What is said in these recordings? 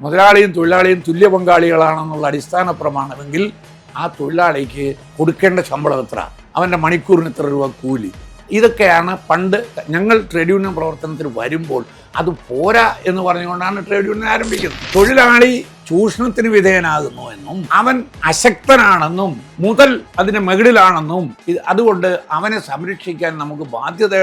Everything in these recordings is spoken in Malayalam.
മുതലാളിയും തൊഴിലാളിയും തുല്യ പങ്കാളികളാണെന്നുള്ള അടിസ്ഥാന പ്രമാണമെങ്കിൽ ആ തൊഴിലാളിക്ക് കൊടുക്കേണ്ട ശമ്പളം എത്ര? അവന്റെ മണിക്കൂറിന് എത്ര രൂപ കൂലി? ഇതൊക്കെയാണ് പണ്ട് ഞങ്ങൾ ട്രേഡ് യൂണിയൻ പ്രവർത്തനത്തിൽ വരുമ്പോൾ അത് പോരാ എന്ന് പറഞ്ഞുകൊണ്ടാണ് ട്രേഡ് യൂണിയൻ ആരംഭിക്കുന്നത്. തൊഴിലാളി ചൂഷണത്തിന് വിധേയനാകുന്നു എന്നും അവൻ അശക്തനാണെന്നും മുതൽ അതിന് മുകളിലാണെന്നും ഇത് അതുകൊണ്ട് അവനെ സംരക്ഷിക്കാൻ നമുക്ക് ബാധ്യത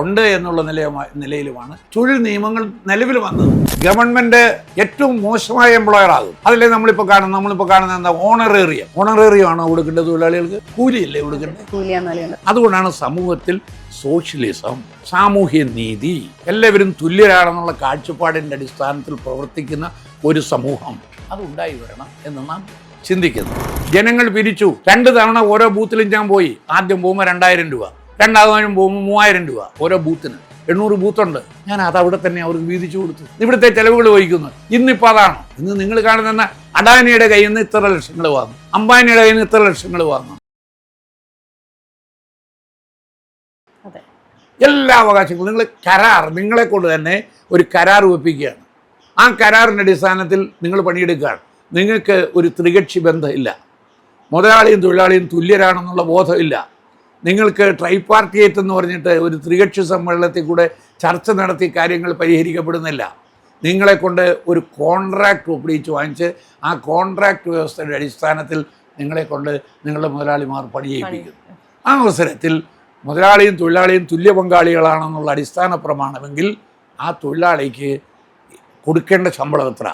ഉണ്ട് എന്നുള്ള നില നിലയിലുമാണ്. തൊഴിൽ നിയമങ്ങൾ നിലവിൽ വന്നത് ഗവൺമെന്റ് ഏറ്റവും മോശമായ എംപ്ലോയർ ആകും അതല്ലേ നമ്മളിപ്പോൾ കാണുന്നത് നമ്മളിപ്പോൾ കാണുന്നത് എന്താ ഓണറേറിയം. ഓണറേറിയം ആണോ കൊടുക്കേണ്ടത് തൊഴിലാളികൾക്ക്? കൂലിയല്ലേ കൊടുക്കേണ്ടത്? അതുകൊണ്ടാണ് സമൂഹത്തിൽ സോഷ്യലിസം സാമൂഹ്യ നീതി എല്ലാവരും തുല്യരാണെന്നുള്ള കാഴ്ചപ്പാടിന്റെ അടിസ്ഥാനത്തിൽ പ്രവർത്തിക്കുന്ന ഒരു സമൂഹം. അതുണ്ടായി വരണം എന്ന് നാം ചിന്തിക്കുന്നു. ജനങ്ങൾ പിരിച്ചു. രണ്ട് തവണ ഓരോ ബൂത്തിലും ഞാൻ പോയി. ആദ്യം പോകുമ്പോൾ രണ്ടായിരം രൂപ. രണ്ടാമതും പോകുമ്പോൾ മൂവായിരം രൂപ. ഓരോ ബൂത്തിന് എണ്ണൂറ് ബൂത്തുണ്ട് ഞാൻ അത് അവിടെ തന്നെ അവർക്ക് വീതിച്ചു കൊടുത്തു. ഇവിടുത്തെ ചെലവുകൾ വഹിക്കുന്നു. ഇന്നിപ്പോൾ അതാണ്. ഇന്ന് നിങ്ങൾ കാണുന്ന അഡാനിയുടെ കയ്യിൽ നിന്ന് ഇത്ര ലക്ഷങ്ങൾ വാങ്ങും. അംബാനിയുടെ കയ്യിൽ നിന്ന് ഇത്ര ലക്ഷങ്ങൾ വാങ്ങും. അതെ. എല്ലാ അവകാശങ്ങളും നിങ്ങൾ കരാർ നിങ്ങളെ കൊണ്ട് തന്നെ ഒരു കരാർ ഒപ്പിക്കുകയാണ് ആ കരാറിന്റെ അടിസ്ഥാനത്തിൽ നിങ്ങൾ പണിയെടുക്കുകയാണ്. നിങ്ങൾക്ക് ഒരു ത്രികക്ഷി ബന്ധമില്ല. മുതലാളിയും തൊഴിലാളിയും തുല്യരാണെന്നുള്ള ബോധമില്ല. നിങ്ങൾക്ക് ട്രൈപാർട്ടിയേറ്റ് എന്ന് പറഞ്ഞിട്ട് ഒരു ത്രികക്ഷി സമ്മേളനത്തിൽ കൂടെ ചർച്ച നടത്തി കാര്യങ്ങൾ പരിഹരിക്കപ്പെടുന്നില്ല. നിങ്ങളെ കൊണ്ട് ഒരു കോൺട്രാക്റ്റ് ഒപ്പിടിച്ച് വാങ്ങിച്ച് ആ കോൺട്രാക്റ്റ് വ്യവസ്ഥയുടെ അടിസ്ഥാനത്തിൽ നിങ്ങളെ കൊണ്ട് നിങ്ങളുടെ മുതലാളിമാർ പണി ചെയ്യിപ്പിക്കുന്നു ആ അവസരത്തിൽ മുതലാളിയും തൊഴിലാളിയും തുല്യ പങ്കാളികളാണെന്നുള്ള അടിസ്ഥാന പ്രമാണമെങ്കിൽ ആ തൊഴിലാളിക്ക് കൊടുക്കേണ്ട ശമ്പളം എത്ര?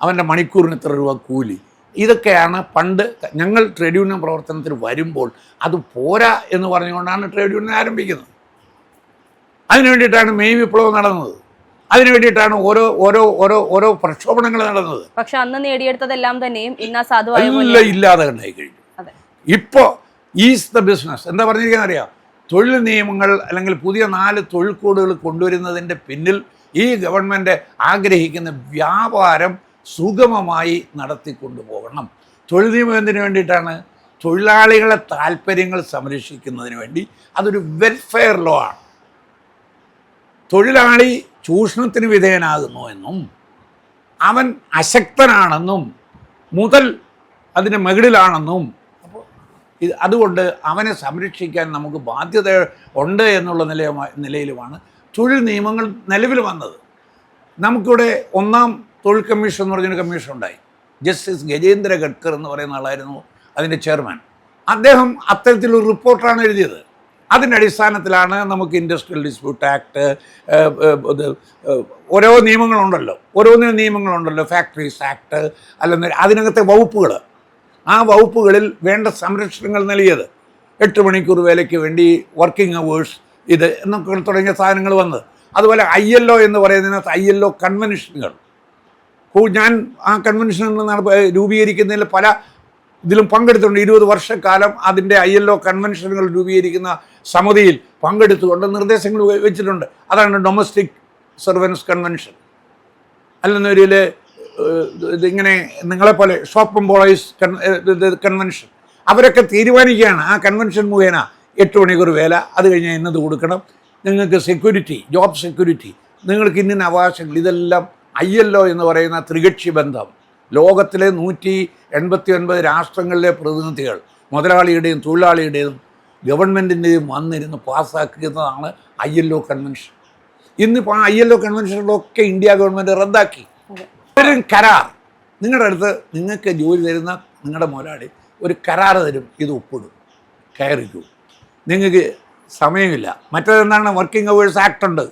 അവന്റെ മണിക്കൂറിന് എത്ര രൂപ കൂലി? ഇതൊക്കെയാണ് പണ്ട് ഞങ്ങൾ ട്രേഡ് യൂണിയൻ പ്രവർത്തനത്തിന് വരുമ്പോൾ അത് പോരാ എന്ന് പറഞ്ഞുകൊണ്ടാണ് ട്രേഡ് യൂണിയൻ ആരംഭിക്കുന്നത്. അതിനു വേണ്ടിയിട്ടാണ് മെയ് വിപ്ലവം നടന്നത്. അതിനു വേണ്ടിയിട്ടാണ് ഓരോ ഓരോ ഓരോ ഓരോ പ്രക്ഷോഭണങ്ങൾ നടന്നത്. പക്ഷെ അന്ന് നേടിയെടുത്തതെല്ലാം തന്നെയും എല്ലാം ഇല്ലാതെ ഉണ്ടായി കഴിഞ്ഞു. ഇപ്പോൾ ഈസ് ദ ബിസിനസ്. എന്താ പറഞ്ഞിരിക്കുന്നത് അറിയാം തൊഴിൽ നിയമങ്ങൾ അല്ലെങ്കിൽ പുതിയ നാല് തൊഴിൽ കോഡുകൾ കൊണ്ടുവരുന്നതിന്റെ പിന്നിൽ ഈ ഗവൺമെന്റ് ആഗ്രഹിക്കുന്ന വ്യാപാരം സുഗമമായി നടത്തിക്കൊണ്ടു പോകണം തൊഴിൽ നിയമത്തിന് വേണ്ടിയിട്ടാണ് തൊഴിലാളികളെ താല്പര്യങ്ങൾ സംരക്ഷിക്കുന്നതിന് വേണ്ടി അതൊരു വെൽഫെയർ ലോ ആണ്. തൊഴിലാളി ചൂഷണത്തിന് വിധേയനാകുന്നു എന്നും അവൻ അശക്തനാണെന്നും മുതൽ അതിന് മുകളിലാണെന്നും അപ്പോൾ ഇത് അതുകൊണ്ട് അവനെ സംരക്ഷിക്കാൻ നമുക്ക് ബാധ്യത ഉണ്ട് എന്നുള്ള നിലയുമായി നിലയിലുമാണ് തൊഴിൽ നിയമങ്ങൾ നിലവിൽ വന്നത്. നമുക്കിവിടെ ഒന്നാം തൊഴിൽ കമ്മീഷൻ എന്ന് പറഞ്ഞൊരു കമ്മീഷൻ ഉണ്ടായി. ജസ്റ്റിസ് ഗജേന്ദ്ര ഗഡ്കർ എന്ന് പറയുന്ന ആളായിരുന്നു അതിന്റെ ചെയർമാൻ. അദ്ദേഹം അത്തരത്തിലൊരു റിപ്പോർട്ടാണ് എഴുതിയത്. അതിന്റെ അടിസ്ഥാനത്തിലാണ് നമുക്ക് ഇൻഡസ്ട്രിയൽ ഡിസ്പ്യൂട്ട് ആക്ട് ഇത് ഓരോ നിയമങ്ങളുണ്ടല്ലോ. ഓരോന്നിനും നിയമങ്ങളുണ്ടല്ലോ. ഫാക്ടറീസ് ആക്ട് അല്ലെന്ന് അതിനകത്തെ വകുപ്പുകൾ ആ വകുപ്പുകളിൽ വേണ്ട സംരക്ഷണങ്ങൾ നൽകിയത്. എട്ട് മണിക്കൂർ വേലയ്ക്ക് വേണ്ടി വർക്കിംഗ് അവേഴ്സ് ഇത് എന്നൊക്കെ തുടങ്ങിയ സാധനങ്ങൾ വന്നത് അതുപോലെ ഐ എൽ ഒ എന്ന് പറയുന്നതിനകത്ത് ഐ എൽ ഒ കൺവെൻഷനുകൾ. ഞാൻ ആ കൺവെൻഷനുകൾ രൂപീകരിക്കുന്നതിൽ പല ഇതിലും പങ്കെടുത്തിട്ടുണ്ട്. ഇരുപത് വർഷക്കാലം അതിന്റെ ഐ എൽ ഒ കൺവെൻഷനുകൾ രൂപീകരിക്കുന്ന സമിതിയിൽ പങ്കെടുത്തുകൊണ്ട് നിർദ്ദേശങ്ങൾ വെച്ചിട്ടുണ്ട്. അതാണ് ഡൊമസ്റ്റിക് സർവൻസ് കൺവെൻഷൻ. അല്ലെന്നൊരു ഇതിങ്ങനെ നിങ്ങളെപ്പോലെ ഷോപ്പ് എംപ്ലോയീസ് കൺ കൺവെൻഷൻ. അവരൊക്കെ തീരുമാനിക്കുകയാണ് ആ കൺവെൻഷൻ മുഖേന എട്ട് മണിക്കൂർ വേല. അത് കഴിഞ്ഞാൽ ഇന്നത് കൊടുക്കണം. നിങ്ങൾക്ക് സെക്യൂരിറ്റി ജോബ് സെക്യൂരിറ്റി നിങ്ങൾക്ക് ഇന്ന അവകാശങ്ങൾ ഇതെല്ലാം ഐ എൽ ഒ എന്ന് പറയുന്ന ത്രികക്ഷി ബന്ധം. ലോകത്തിലെ നൂറ്റി എൺപത്തി ഒൻപത് രാഷ്ട്രങ്ങളിലെ പ്രതിനിധികൾ മുതലാളിയുടെയും തൊഴിലാളിയുടെയും ഗവൺമെന്റിന്റെയും വന്നിരുന്ന് പാസ്സാക്കുന്നതാണ് ഐ എൽ ഒ കൺവെൻഷൻ ഇന്നിപ്പോൾ ആ ഐ എൽ ഒ കൺവെൻഷനുകളൊക്കെ ഇന്ത്യ ഗവൺമെന്റ് റദ്ദാക്കി. ഇത്തരം ഒരു കരാർ. നിങ്ങളുടെ അടുത്ത് നിങ്ങൾക്ക് ജോലി തരുന്ന നിങ്ങളുടെ മുതലാളി ഒരു കരാർ തരും. ഇത് ഒപ്പിടും. കയറിക്കൂ. നിങ്ങൾക്ക് സമയമില്ല. മറ്റേതെന്താണ് വർക്കിംഗ് അവേഴ്സ് ആക്ട് ഉണ്ട്.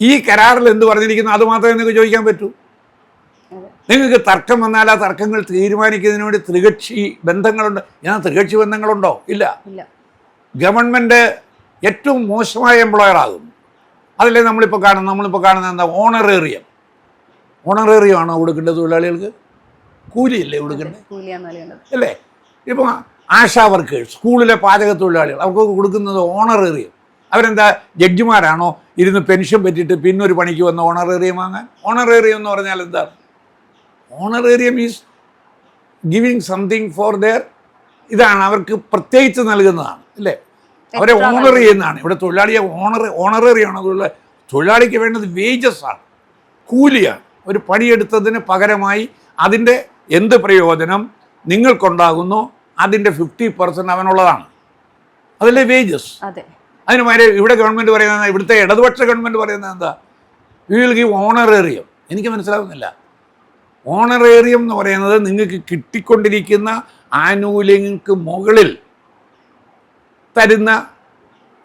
ഈ കരാറിൽ എന്ത് പറഞ്ഞിരിക്കുന്നു? അത് മാത്രമേ നിങ്ങൾക്ക് ചോദിക്കാൻ പറ്റൂ. നിങ്ങൾക്ക് തർക്കം വന്നാൽ ആ തർക്കങ്ങൾ തീരുമാനിക്കുന്നതിന് വേണ്ടി ത്രികക്ഷി ബന്ധങ്ങളുണ്ട്. ഞാൻ ത്രികക്ഷി ബന്ധങ്ങളുണ്ടോ? ഇല്ല. ഇല്ല. ഗവൺമെന്റ് ഏറ്റവും മോശമായ എംപ്ലോയർ ആകും അതല്ലേ നമ്മളിപ്പോൾ കാണുന്നത് നമ്മളിപ്പോൾ കാണുന്നത് എന്താ? ഓണറേറിയം ഓണറേറിയമാണോ കൊടുക്കേണ്ടത് തൊഴിലാളികൾക്ക്? കൂലിയല്ലേ കൊടുക്കേണ്ടത്? അല്ലേ? ഇപ്പോൾ ആശാ വർക്കേഴ്സ് സ്കൂളിലെ പാചക തൊഴിലാളികൾ അവർക്കൊക്കെ കൊടുക്കുന്നത് ഓണറേറിയം. അവരെന്താ ജഡ്ജിമാരാണോ? ഇരുന്ന് പെൻഷൻ പറ്റിയിട്ട് പിന്നൊരു പണിക്ക് വന്ന ഓണറേറിയം വാങ്ങാൻ? ഓണറേറിയം എന്ന് പറഞ്ഞാൽ എന്താ? Honorarium is giving something for their ഇതാണ് അവർക്ക് പ്രത്യേകിച്ച് നൽകുന്നതാണ് അല്ലേ? അവരെ ഓണർ ചെയ്യുന്നതാണ്. ഇവിടെ തൊഴിലാളിയെ ഓണർ ഓണറേറിയാണ് അതുള്ള തൊഴിലാളിക്ക് വേണ്ടത് വേജസ് ആണ് കൂലിയാണ്. ഒരു പണിയെടുത്തതിന് പകരമായി അതിന്റെ എന്ത് പ്രയോജനം? നിങ്ങൾക്കുണ്ടാകുന്നോ അതിന്റെ ഫിഫ്റ്റി പെർസെന്റ് അവനുള്ളതാണ്. അതല്ലേ വേജസ് അതെ. അതിന് മാരെ ഇവിടെ ഗവൺമെന്റ് പറയുന്നത് ഇവിടുത്തെ ഇടതുപക്ഷ ഗവൺമെന്റ് പറയുന്നത് എന്താ? യു വിൽ ഗീവ് ഓണറേറിയം എനിക്ക് മനസ്സിലാവുന്നില്ല. ഓണറേറിയം എന്ന് പറയുന്നത് നിങ്ങൾക്ക് കിട്ടിക്കൊണ്ടിരിക്കുന്ന ആനുകൂല്യങ്ങൾക്ക് മുകളിൽ തരുന്ന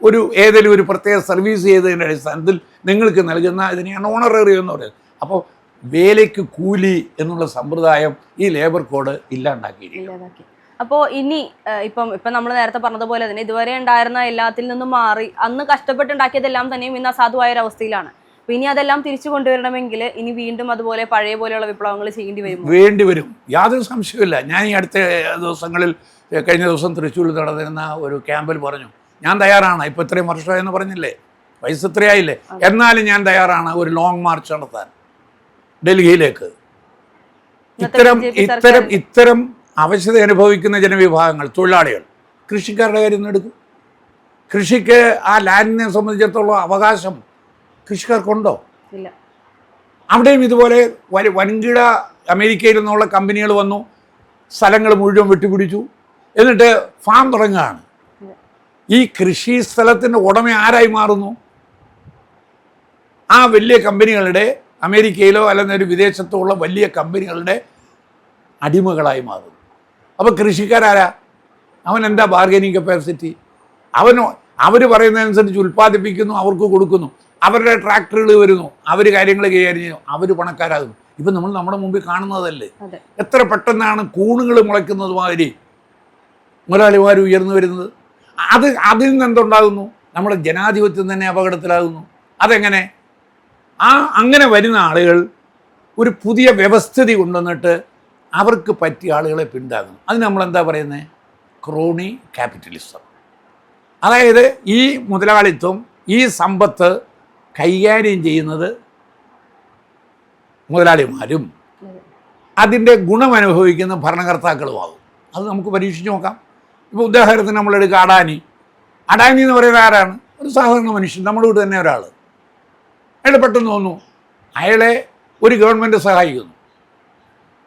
ഒരു ഏതെങ്കിലും ഒരു പ്രത്യേക സർവീസ് ചെയ്തതിന്റെ അടിസ്ഥാനത്തിൽ നിങ്ങൾക്ക് നൽകുന്ന ഇതിനെയാണ് ഓണറേറിയം എന്ന് പറയുന്നത്. അപ്പോൾ വേലയ്ക്ക് കൂലി എന്നുള്ള സമ്പ്രദായം ഈ ലേബർ കോഡ് ഇല്ലാണ്ടാക്കിയിരിക്കും ഇല്ലാതാക്കി അപ്പോ ഇനി ഇപ്പം ഇപ്പം നമ്മൾ നേരത്തെ പറഞ്ഞതുപോലെ തന്നെ ഇതുവരെ ഉണ്ടായിരുന്ന എല്ലാത്തിൽ നിന്നും മാറി അന്ന് കഷ്ടപ്പെട്ടുണ്ടാക്കിയതെല്ലാം തന്നെയും ഇന്ന് അസാധുവായ ഒരു അവസ്ഥയിലാണ് അപ്പൊ ഇനി അതെല്ലാം തിരിച്ചു കൊണ്ടുവരണമെങ്കിൽ ഇനി വീണ്ടും അതുപോലെ പഴയ പോലെയുള്ള വിപ്ലവങ്ങൾ ചെയ്യേണ്ടി വരും വേണ്ടി വരും. യാതൊരു സംശയമില്ല ഞാൻ ഈ അടുത്ത ദിവസങ്ങളിൽ കഴിഞ്ഞ ദിവസം തൃശ്ശൂരിൽ നടന്നിരുന്ന ഒരു ക്യാമ്പിൽ പറഞ്ഞു. ഞാൻ തയ്യാറാണ്. ഇപ്പൊ ഇത്രയും വർഷമായെന്ന് പറഞ്ഞില്ലേ? വയസ്സ് ഇത്രയായില്ലേ? എന്നാലും ഞാൻ തയ്യാറാണ് ഒരു ലോങ് മാർച്ച് നടത്താൻ. ഡൽഹിയിലേക്ക്. ഇത്തരം ഇത്തരം ഇത്തരം അവശത അനുഭവിക്കുന്ന ജനവിഭാഗങ്ങൾ തൊഴിലാളികൾ. കൃഷിക്കാരുടെ കാര്യം എടുക്കും. കൃഷിക്ക് ആ ലാൻഡിനെ സംബന്ധിച്ചിടത്തോളം അവകാശം കൃഷിക്കാർക്കുണ്ടോ? ഇല്ല. അവിടെയും ഇതുപോലെ വൻകിട അമേരിക്കയിൽ നിന്നുള്ള കമ്പനികൾ വന്നു സ്ഥലങ്ങൾ മുഴുവൻ വെട്ടിപ്പിടിച്ചു എന്നിട്ട് ഫാം തുടങ്ങുകയാണ്. ഈ കൃഷി സ്ഥലത്തിന്റെ ഉടമ ആരായി മാറുന്നു? ആ വലിയ കമ്പനികളുടെ അമേരിക്കയിലോ അല്ലെങ്കിൽ ഒരു വിദേശത്തോ ഉള്ള വലിയ കമ്പനികളുടെ അടിമകളായി മാറുന്നു. അപ്പോൾ കൃഷിക്കാരാരാ? അവൻ എന്താ ബാർഗനിങ് കപ്പാസിറ്റി അവനോ അവർ പറയുന്നതനുസരിച്ച് ഉൽപ്പാദിപ്പിക്കുന്നു അവർക്ക് കൊടുക്കുന്നു. അവരുടെ ട്രാക്ടറുകൾ വരുന്നു അവർ കാര്യങ്ങൾ കൈകാര്യം ചെയ്യുന്നു അവർ പണക്കാരാകുന്നു. ഇപ്പം നമ്മൾ നമ്മുടെ മുമ്പിൽ കാണുന്നതല്ലേ? എത്ര പെട്ടെന്നാണ് കൂണുകൾ മുളയ്ക്കുന്നത് മാതിരി മുതലാളിമാർ ഉയർന്നു വരുന്നത്? അത് അതിൽ നിന്ന് എന്തുണ്ടാകുന്നു നമ്മുടെ ജനാധിപത്യം തന്നെ അപകടത്തിലാകുന്നു. അതെങ്ങനെ? ആ അങ്ങനെ വരുന്ന ആളുകൾ ഒരു പുതിയ വ്യവസ്ഥിതി കൊണ്ടുവന്നിട്ട് അവർക്ക് പറ്റിയ ആളുകളെ പിന്താകുന്നു. അതിന് നമ്മൾ എന്താ പറയുന്നത് ക്രോണി ക്യാപിറ്റലിസം. അതായത് ഈ മുതലാളിത്വം ഈ സമ്പത്ത് കൈകാര്യം ചെയ്യുന്നത് മുതലാളിമാരും അതെ അതിന്റെ ഗുണമനുഭവിക്കുന്ന ഭരണകർത്താക്കളുമാകും. അത് നമുക്ക് പരീക്ഷിച്ച് നോക്കാം. ഇപ്പോൾ ഉദാഹരണത്തിന് നമ്മളെടുക്കുക അഡാനി. അഡാനി എന്ന് പറയുന്നത് ആരാണ്? ഒരു സാധാരണ മനുഷ്യൻ നമ്മുടെ കൂടെ തന്നെ ഒരാൾ അയാൾ പെട്ടെന്ന് തോന്നുന്നു അയാളെ ഒരു ഗവൺമെന്റ് സഹായിക്കുന്നു.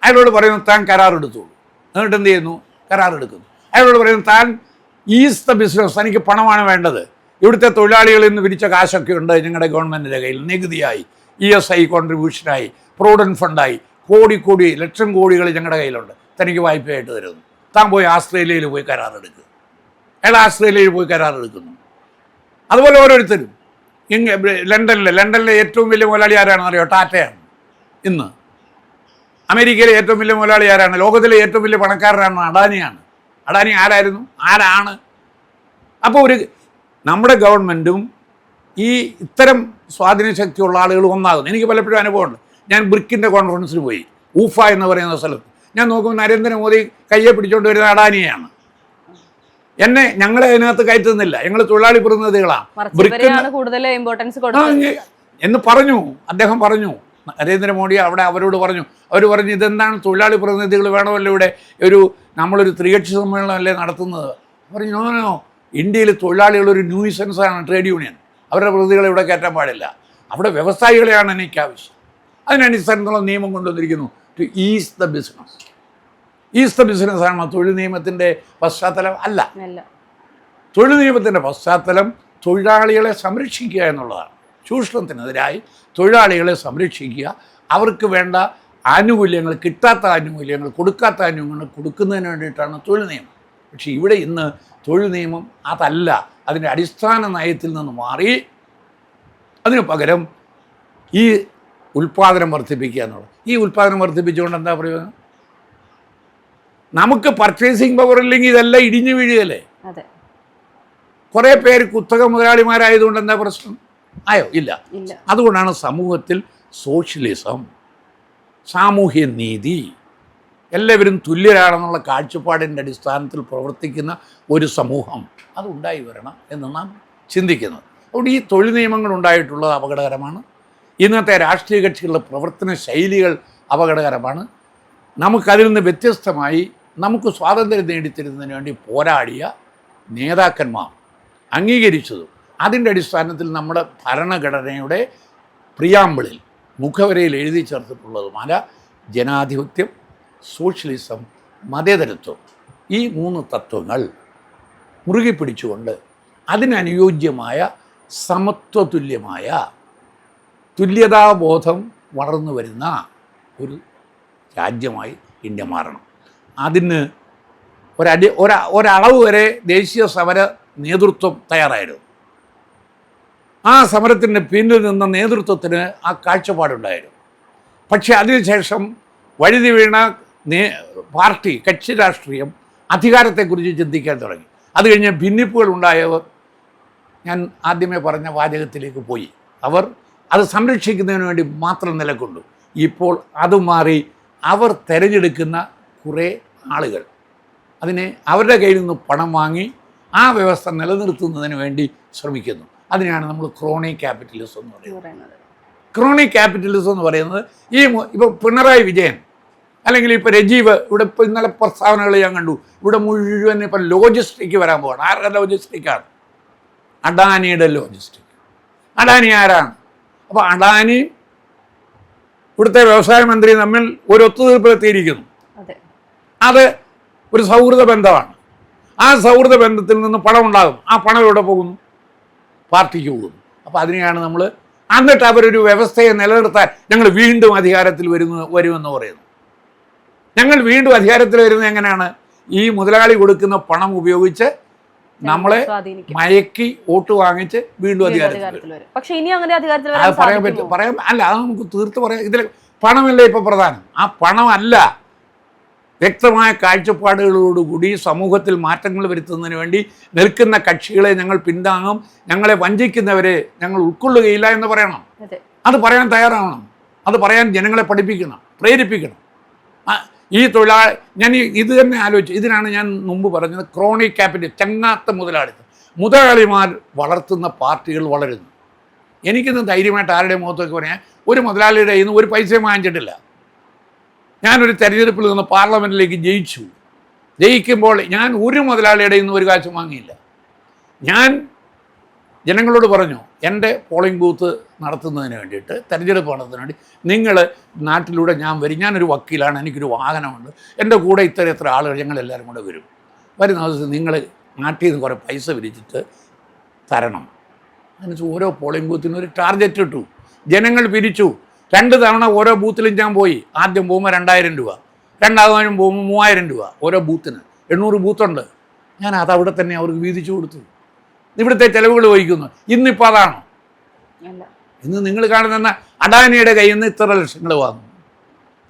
അയാളോട് പറയുന്നു താൻ കരാറെടുത്തോളൂ. എന്നിട്ട് എന്ത് ചെയ്യുന്നു? കരാറെടുക്കുന്നു. അയാളോട് പറയുന്നു താൻ ഈസ് ദ ബിസിനസ് തനിക്ക് പണമാണ് വേണ്ടത്. ഇവിടുത്തെ തൊഴിലാളികളിൽ നിന്ന് പിരിച്ച കാശൊക്കെ ഉണ്ട് ഞങ്ങളുടെ ഗവൺമെന്റിന്റെ കയ്യിൽ. നികുതിയായി ഇ എസ് ഐ കോൺട്രിബ്യൂഷനായി പ്രോവിഡന്റ് ഫണ്ടായി കോടി കോടി ലക്ഷം കോടികൾ ഞങ്ങളുടെ കയ്യിലുണ്ട്. തനിക്ക് വായ്പയായിട്ട് തരുന്നു. താൻ പോയി ആസ്ട്രേലിയയിൽ പോയി കരാറെടുക്കുക അയാൾ ആസ്ട്രേലിയയിൽ പോയി കരാറെടുക്കുന്നു. അതുപോലെ ഓരോരുത്തരും. ഇങ്ങ ലണ്ടനിലെ ലണ്ടനിലെ ഏറ്റവും വലിയ മുതലാളി ആരാണെന്ന് അറിയോ? ടാറ്റയാണ്. ഇന്ന്. അമേരിക്കയിലെ ഏറ്റവും വലിയ മുതലാളി ആരാണ്? ലോകത്തിലെ ഏറ്റവും വലിയ പണക്കാരനാണ് അഡാനിയാണ്. അഡാനി ആരായിരുന്നു? ആരാണ്? അപ്പോൾ ഒരു നമ്മുടെ ഗവൺമെന്റും ഈ ഇത്തരം സ്വാധീന ശക്തിയുള്ള ആളുകൾ ഒന്നാകുന്നു. എനിക്ക് പലപ്പോഴും അനുഭവമുണ്ട്. ഞാൻ ബ്രിക്കിന്റെ കോൺഫറൻസിൽ പോയി. ഊഫ എന്ന് പറയുന്ന സ്ഥലത്ത്. ഞാൻ നോക്കുമ്പോൾ നരേന്ദ്രമോദി കയ്യെ പിടിച്ചുകൊണ്ട് വരുന്ന അഡാനിയാണ്. എന്നെ ഞങ്ങളെ അതിനകത്ത് കയറ്റുന്നില്ല. ഞങ്ങൾ തൊഴിലാളി പ്രതിനിധികളാണ്. ബ്രിക്കിന് കൂടുതൽ ഇമ്പോർട്ടൻസ് എന്ന് പറഞ്ഞു. അദ്ദേഹം പറഞ്ഞു. നരേന്ദ്രമോദി അവിടെ അവരോട് പറഞ്ഞു. അവർ പറഞ്ഞു ഇതെന്താണ് തൊഴിലാളി പ്രതിനിധികൾ വേണമല്ലോ ഇവിടെ? ഒരു നമ്മളൊരു ത്രികക്ഷി സമ്മേളനം അല്ലേ നടത്തുന്നത് പറഞ്ഞു നോ നോ ഇന്ത്യയിൽ തൊഴിലാളികൾ ഒരു ന്യൂസൻസ് ആണ് ട്രേഡ് യൂണിയൻ അവരുടെ പ്രതിനിധികളെ ഇവിടെ കയറ്റാൻ പാടില്ല. അവിടെ വ്യവസായികളെയാണ് എനിക്ക് ആവശ്യം. അതിനടിസ്ഥാനത്തിലുള്ള നിയമം കൊണ്ടുവന്നിരിക്കുന്നു to is the business is the business ആണോ? തൊഴിൽ നിയമത്തിന്റെ പശ്ചാത്തലം അല്ല. തൊഴിൽ നിയമത്തിന്റെ പശ്ചാത്തലം തൊഴിലാളികളെ സംരക്ഷിക്കുക എന്നുള്ളതാണ്. ചൂഷണത്തിനെതിരായി തൊഴിലാളികളെ സംരക്ഷിക്കുക. അവർക്ക് വേണ്ട ആനുകൂല്യങ്ങൾ കിട്ടാത്ത ആനുകൂല്യങ്ങൾ കൊടുക്കാത്ത ആനുകൂല്യങ്ങൾ കൊടുക്കുന്നതിന് വേണ്ടിയിട്ടാണ് തൊഴിൽ നിയമം. പക്ഷേ ഇവിടെ ഇന്ന് തൊഴിൽ നിയമം അതല്ല. അതിന്റെ അടിസ്ഥാന നയത്തിൽ നിന്ന് മാറി അതിന് പകരം ഈ ഉൽപ്പാദനം വർദ്ധിപ്പിക്കുക എന്നുള്ളത്. ഈ ഉൽപ്പാദനം വർദ്ധിപ്പിച്ചുകൊണ്ട് എന്താ പ്രയോജനം? നമുക്ക് പർച്ചേസിങ് പവർ ഇല്ലെങ്കിൽ ഇതെല്ലാം ഇടിഞ്ഞു വീഴുകയല്ലേ? കുറേ പേര് കുത്തക മുതലാളിമാരായതുകൊണ്ട് എന്താ പ്രശ്നം? ആയോ? ഇല്ല. അതുകൊണ്ടാണ് സമൂഹത്തിൽ സോഷ്യലിസം സാമൂഹ്യ നീതി എല്ലാവരും തുല്യരാണെന്നുള്ള കാഴ്ചപ്പാടിന്റെ അടിസ്ഥാനത്തിൽ പ്രവർത്തിക്കുന്ന ഒരു സമൂഹം അതുണ്ടായി വരണം എന്ന് നാം ചിന്തിക്കുന്നത്. അതുകൊണ്ട് ഈ തൊഴിൽ നിയമങ്ങൾ ഉണ്ടായിട്ടുള്ളത് അപകടകരമാണ്. ഇന്നത്തെ രാഷ്ട്രീയ കക്ഷികളുടെ പ്രവർത്തന ശൈലികൾ അപകടകരമാണ്. നമുക്കതിൽ നിന്ന് വ്യത്യസ്തമായി നമുക്ക് സ്വാതന്ത്ര്യം നേടിത്തരുന്നതിന് വേണ്ടി പോരാടിയ നേതാക്കന്മാർ അംഗീകരിച്ചതും അതിന്റെ അടിസ്ഥാനത്തിൽ നമ്മുടെ ഭരണഘടനയുടെ പ്രിയാമ്പിളിൽ മുഖവരയിൽ എഴുതി ചേർത്തിട്ടുള്ളതുമായ ജനാധിപത്യം സോഷ്യലിസം മതേതരത്വം ഈ മൂന്ന് തത്വങ്ങൾ മുറുകെ പിടിച്ചുകൊണ്ട് അതിനനുയോജ്യമായ സമത്വതുല്യമായ തുല്യതാബോധം വളർന്നു വരുന്ന ഒരു രാജ്യമായി ഇന്ത്യ മാറണം. അതിന് ഒരടി ഒര ഒരളവ് വരെ ദേശീയ സമര നേതൃത്വം തയ്യാറായിരുന്നു. ആ സമരത്തിന്റെ പിന്നിൽ നിന്ന നേതൃത്വത്തിന് ആ കാഴ്ചപ്പാടുണ്ടായിരുന്നു. പക്ഷേ അതിനുശേഷം വഴുതി വീണ നേ പാർട്ടി കക്ഷി രാഷ്ട്രീയം അധികാരത്തെക്കുറിച്ച് ചിന്തിക്കാൻ തുടങ്ങി. അത് കഴിഞ്ഞ് ഭിന്നിപ്പുകൾ ഉണ്ടായവർ ഞാൻ ആദ്യമേ പറഞ്ഞ വാചകത്തിലേക്ക് പോയി. അവർ അത് സംരക്ഷിക്കുന്നതിന് വേണ്ടി മാത്രം നിലകൊണ്ടു. ഇപ്പോൾ അത് മാറി അവർ തിരഞ്ഞെടുക്കുന്ന കുറേ ആളുകൾ അതിനെ അവരുടെ കയ്യിൽ നിന്ന് പണം വാങ്ങി ആ വ്യവസ്ഥ നിലനിർത്തുന്നതിന് വേണ്ടി ശ്രമിക്കുന്നു. അതിനെയാണ് നമ്മൾ ക്രോണി ക്യാപിറ്റലിസം എന്ന് പറയുന്നത്. ക്രോണി ക്യാപിറ്റലിസം എന്ന് പറയുന്നത് ഈ ഇപ്പോൾ പിണറായി വിജയൻ അല്ലെങ്കിൽ ഇപ്പോൾ രജീവ് ഇവിടെ ഇപ്പോൾ ഇന്നലെ പ്രസ്താവനകൾ ഞാൻ കണ്ടു. ഇവിടെ മുഴുവൻ ഇപ്പം ലോജിസ്റ്റിക് വരാൻ പോവാണ്. ആരുടെ ലോജിസ്റ്റിക്കാണ് അഡാനിയുടെ ലോജിസ്റ്റിക് അഡാനി ആരാണ്? അപ്പോൾ അഡാനി ഇവിടുത്തെ വ്യവസായ മന്ത്രി തമ്മിൽ ഒരു ഒത്തുതീർപ്പിലെത്തിയിരിക്കുന്നു അതെ. അത് ഒരു സൗഹൃദ ബന്ധമാണ്. ആ സൗഹൃദ ബന്ധത്തിൽ നിന്ന് പണം ഉണ്ടാകും ആ പണം എവിടെ പോകുന്നു? പാർട്ടിക്ക് പോകുന്നു അപ്പോൾ അതിനെയാണ് നമ്മൾ എന്നിട്ട് അവരൊരു വ്യവസ്ഥയെ നിലനിർത്താൻ ഞങ്ങൾ വീണ്ടും അധികാരത്തിൽ വരുന്നു വരുമെന്ന് പറയുന്നു. ഞങ്ങൾ വീണ്ടും അധികാരത്തിൽ വരുന്നത് എങ്ങനെയാണ്? ഈ മുതലാളി കൊടുക്കുന്ന പണം ഉപയോഗിച്ച് നമ്മളെ മയക്കി വോട്ട് വാങ്ങിച്ച് വീണ്ടും അധികാരത്തിൽ വരും. പക്ഷെ ഇനി അങ്ങനെ അധികാരത്തിൽ അത് പറയാൻ പറ്റും? പറയാൻ അല്ല അത് നമുക്ക് തീർത്ത് പറയാം. ഇതിൽ പണമല്ലേ ഇപ്പൊ പ്രധാനം? ആ പണമല്ല. വ്യക്തമായ കാഴ്ചപ്പാടുകളോടുകൂടി സമൂഹത്തിൽ മാറ്റങ്ങൾ വരുത്തുന്നതിന് വേണ്ടി നിൽക്കുന്ന കക്ഷികളെ ഞങ്ങൾ പിന്താങ്ങും ഞങ്ങളെ വഞ്ചിക്കുന്നവരെ ഞങ്ങൾ ഉൾക്കൊള്ളുകയില്ല എന്ന് പറയണം. അത്. പറയാൻ തയ്യാറാവണം. അത് പറയാൻ ജനങ്ങളെ പഠിപ്പിക്കണം പ്രേരിപ്പിക്കണം. ഈ തൊഴിലാളി ഞാൻ ഈ ഇത് തന്നെ ആലോചിച്ചു ഇതിനാണ് ഞാൻ മുമ്പ് പറഞ്ഞത് ക്രോണി ക്യാപിറ്റൽ ചങ്ങാത്ത മുതലാളിത്തം. മുതലാളിമാർ വളർത്തുന്ന പാർട്ടികൾ വളരുന്നു. എനിക്കിന്ന് ധൈര്യമായിട്ട് ആരുടെ മുഖത്തൊക്കെ പറയാൻ ഒരു മുതലാളിയുടെ കയ്യിൽ നിന്ന് ഒരു പൈസയും വാങ്ങിച്ചിട്ടില്ല. ഞാനൊരു തെരഞ്ഞെടുപ്പിൽ നിന്ന് പാർലമെന്റിലേക്ക് ജയിച്ചു. ജയിക്കുമ്പോൾ ഞാൻ ഒരു മുതലാളിയുടെ നിന്ന് ഒരു കാശും വാങ്ങിയില്ല. ഞാൻ ജനങ്ങളോട് പറഞ്ഞു എന്റെ പോളിംഗ് ബൂത്ത് നടത്തുന്നതിന് വേണ്ടിയിട്ട് തെരഞ്ഞെടുപ്പ് നടത്തുന്നതിന് വേണ്ടി നിങ്ങൾ നാട്ടിലൂടെ ഞാൻ വരും. ഞാനൊരു വക്കീലാണ് എനിക്കൊരു വാഹനമുണ്ട്. എന്റെ കൂടെ ഇത്ര ഇത്ര ആളുകൾ ഞങ്ങളെല്ലാവരും കൂടെ വരും. വരുന്ന ദിവസം നിങ്ങൾ നാട്ടിൽ നിന്ന് കുറേ പൈസ പിരിച്ചിട്ട് തരണം. അതിന് ഓരോ പോളിംഗ് ബൂത്തിനും ഒരു ടാർഗറ്റ് ഇട്ടു. ജനങ്ങൾ പിരിച്ചു. രണ്ട് തവണ ഓരോ ബൂത്തിലും ഞാൻ പോയി. ആദ്യം പോകുമ്പോൾ രണ്ടായിരം രൂപ. രണ്ടാമതും പോകുമ്പോൾ മൂവായിരം രൂപ ഓരോ ബൂത്തിന്. എണ്ണൂറ് ബൂത്തുണ്ട്. ഞാൻ അത് അവിടെ തന്നെ അവർക്ക് വീതിച്ചു കൊടുത്തു. ഇവിടുത്തെ ചിലവുകൾ വഹിക്കുന്നു. ഇന്നിപ്പോൾ അതാണ്. ഇന്ന് നിങ്ങൾ കാണുന്ന അഡാനിയുടെ കയ്യിൽ നിന്ന് ഇത്ര ലക്ഷങ്ങൾ വാങ്ങുന്നു.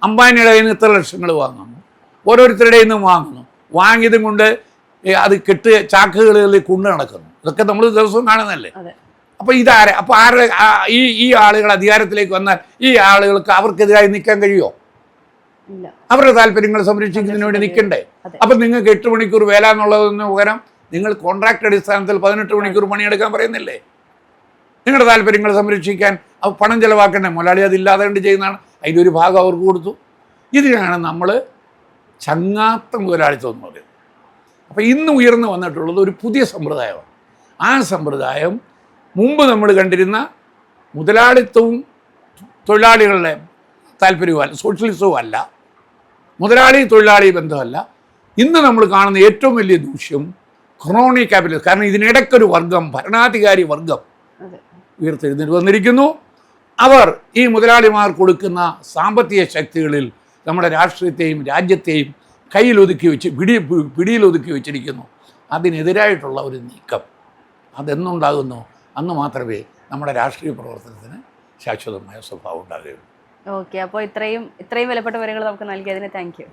അംബാനിയുടെ കയ്യിൽ നിന്ന് ഇത്ര ലക്ഷങ്ങൾ വാങ്ങുന്നു. ഓരോരുത്തരുടെ നിന്നും വാങ്ങുന്നു. വാങ്ങിയതും കൊണ്ട് അത് കെട്ട് ചാക്കുകളിൽ കൊണ്ടു നടക്കുന്നു. ഇതൊക്കെ നമ്മൾ ദിവസവും കാണുന്നതല്ലേ? അതെ. അപ്പോൾ ഇതാരെ? അപ്പോൾ ആരുടെ ഈ ഈ ആളുകൾ അധികാരത്തിലേക്ക് വന്നാൽ ഈ ആളുകൾക്ക് അവർക്കെതിരായി നിൽക്കാൻ കഴിയുമോ? അവരുടെ താല്പര്യങ്ങൾ സംരക്ഷിക്കുന്നതിന് വേണ്ടി നിൽക്കണ്ടേ? അപ്പൊ അപ്പം നിങ്ങൾക്ക് എട്ട് മണിക്കൂർ വേല എന്നുള്ളതിന് പകരം നിങ്ങൾ കോൺട്രാക്ട് അടിസ്ഥാനത്തിൽ പതിനെട്ട് മണിക്കൂർ പണിയെടുക്കാൻ പറയുന്നില്ലേ? നിങ്ങളുടെ താല്പര്യങ്ങൾ സംരക്ഷിക്കാൻ അവ പണം ചിലവാക്കണ്ടേ? മുതലാളി അതില്ലാതെ കൊണ്ട് ചെയ്യുന്നതാണ്. അതിന്റെ ഒരു ഭാഗം അവർക്ക് കൊടുത്തു. ഇതിനാണ് നമ്മൾ ചങ്ങാത്ത മുതലാളിത്തം എന്ന് പറയുന്നത്. അപ്പോൾ ഇന്ന് ഉയർന്നു വന്നിട്ടുള്ളത് ഒരു പുതിയ സമ്പ്രദായമാണ്. ആ സമ്പ്രദായം മുമ്പ് നമ്മൾ കണ്ടിരുന്ന മുതലാളിത്തവും തൊഴിലാളികളുടെ താല്പര്യവും അല്ല സോഷ്യലിസവും അല്ല. മുതലാളി തൊഴിലാളി ബന്ധമല്ല. ഇന്ന് നമ്മൾ കാണുന്ന ഏറ്റവും വലിയ ദൂഷ്യം ക്രോണി ക്യാപിറ്റൽ കാരണം ഇതിനിടയ്ക്കൊരു വർഗം ഭരണാധികാരി വർഗം ഉയർത്തെഴുന്നേറ്റ് വന്നിരിക്കുന്നു. അവർ ഈ മുതലാളിമാർ കൊടുക്കുന്ന സാമ്പത്തിക ശക്തികളിൽ നമ്മുടെ രാഷ്ട്രീയത്തെയും രാജ്യത്തെയും കയ്യിലൊതുക്കി വെച്ച് പിടി പിടിയിലൊതുക്കി വെച്ചിരിക്കുന്നു. അതിനെതിരായിട്ടുള്ള ഒരു നീക്കം. അതെന്നുണ്ടാകുന്നു? അന്ന് മാത്രമേ നമ്മുടെ രാഷ്ട്രീയ പ്രവർത്തനത്തിന് ശാശ്വതമായ സ്വഭാവം ഉണ്ടാകുകയുള്ളൂ. ഓക്കെ അപ്പോൾ ഇത്രയും ഇത്രയും വിലപ്പെട്ട വിവരങ്ങൾ നമുക്ക് നൽകിയതിന് താങ്ക് യു.